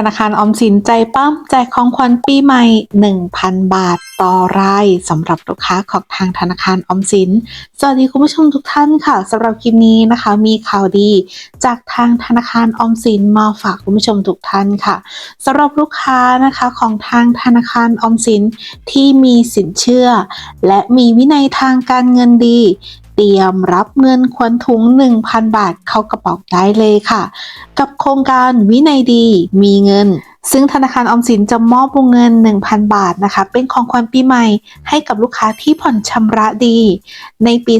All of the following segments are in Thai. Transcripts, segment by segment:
ธนาคารออมสินใจปั้มแจกของขวัญปีใหม่ 1,000 บาทต่อรายสำหรับลูกค้าของทางธนาคารออมสิน สวัสดีคุณผู้ชมทุกท่านค่ะสำหรับคลิปนี้นะคะ มีข่าวดี จากทางธนาคารออมสินมาฝากคุณผู้ชมทุกท่านค่ะสำหรับลูกค้านะคะของทางธนาคารออมสินที่มีสินเชื่อ และมีวินัยทางการเงินดี เตรียมรับเงินควนถุง 1,000 บาทเข้ากระเป๋าได้เลยค่ะ กับโครงการวินัยดีมีเงิน ซึ่งธนาคารออมสินจะมอบวงเงิน 1,000 บาทนะคะ เป็นของขวัญปีใหม่ให้กับลูกค้าที่ผ่อนชำระดี ในปี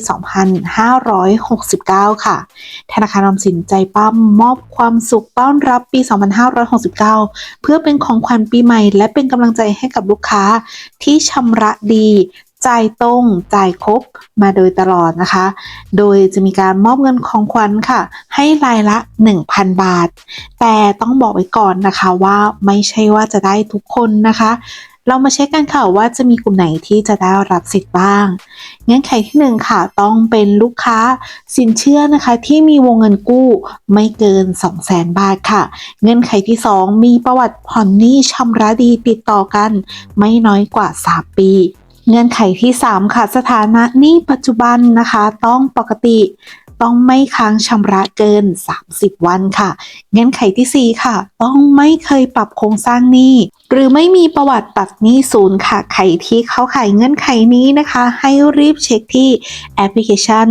2569 ค่ะ ธนาคารออมสินใจปั้มมอบความสุขต้อนรับปี 2569 เพื่อเป็นของขวัญปีใหม่ และเป็นกำลังใจให้กับลูกค้าที่ชำระดี จ่ายตรงจ่ายครบมาโดยตลอดนะคะ โดยจะมีการมอบเงินของขวัญค่ะ ให้รายละ 1,000 บาท แต่ต้องบอกไว้ก่อนนะคะว่าไม่ใช่ว่าจะได้ทุกคนนะคะ เรามาเช็คกันค่ะว่าจะมีกลุ่มไหนที่จะได้รับสิทธิ์บ้าง เงื่อนไขที่ 1 ค่ะ ต้องเป็นลูกค้าสินเชื่อนะคะ ที่มีวงเงินกู้ไม่เกิน 200,000 บาทค่ะ เงื่อนไขที่ 2 มีประวัติผ่อนหนี้ชำระดีติดต่อกัน ไม่น้อยกว่า 3 ปี เงื่อนไขที่ 3 ค่ะ สถานะหนี้ปัจจุบันนะคะ ต้องปกติต้องไม่ค้างชำระเกิน 30 วันค่ะ เงื่อนไขที่ 4 ค่ะ ต้องไม่เคยปรับโครงสร้างหนี้ หรือไม่มีประวัติตัดหนี้ศูนย์ค่ะ ใครที่เข้าข่ายเงื่อนไขนี้นะคะ ให้รีบเช็คที่แอปพลิเคชัน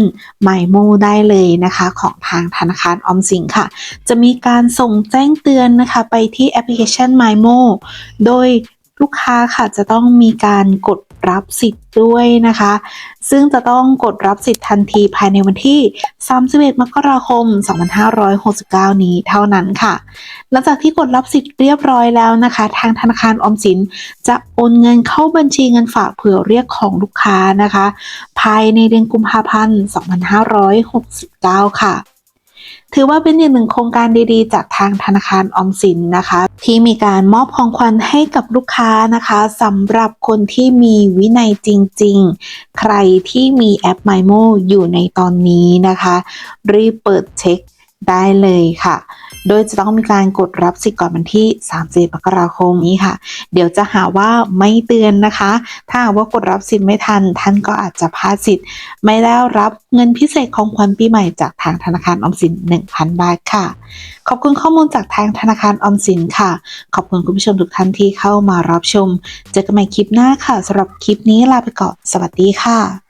MyMo ได้เลยนะคะ ของทางธนาคารออมสินค่ะ จะมีการส่งแจ้งเตือนนะคะ ไปที่แอปพลิเคชัน MyMo โดย ลูกค้าค่ะจะต้องมีการกดรับสิทธิ์ด้วยนะคะ ซึ่งจะต้องกดรับสิทธิ์ทันทีภายในวันที่ 31 มกราคม 2569 นี้เท่านั้นค่ะ หลังจากที่กดรับสิทธิ์เรียบร้อยแล้วนะคะ ทางธนาคารออมสินจะโอนเงินเข้าบัญชีเงินฝากเผื่อเรียกของลูกค้านะคะ ภายในเดือนกุมภาพันธ์ 2569 ค่ะ ถือว่าเป็นอีกหนึ่งโครงการดีๆ จากทางธนาคารออมสินนะคะ ที่มีการมอบของขวัญให้กับลูกค้านะคะสำหรับคนที่มีวินัยจริง ๆ ใครที่มีแอป MyMo อยู่ในตอนนี้นะคะ รีบเปิดเช็ค ได้เลยค่ะ โดยจะต้องมีการกดรับสิทธิ์ก่อนวันที่30มกราคมนี้ค่ะ เดี๋ยวจะหาว่าไม่เตือนนะคะ ถ้าว่ากดรับสิทธิ์ไม่ทัน ท่านก็อาจจะพลาดสิทธิ์ ไม่ได้รับเงินพิเศษของขวัญปีใหม่จากทางธนาคารออมสิน 1,000 บาทค่ะ ขอบคุณข้อมูลจากทางธนาคารออมสินค่ะ ขอบคุณคุณผู้ชมทุกท่านที่เข้ามารับชม เจอกันใหม่คลิปหน้าค่ะสำหรับคลิปนี้ลาไปก่อน สวัสดีค่ะ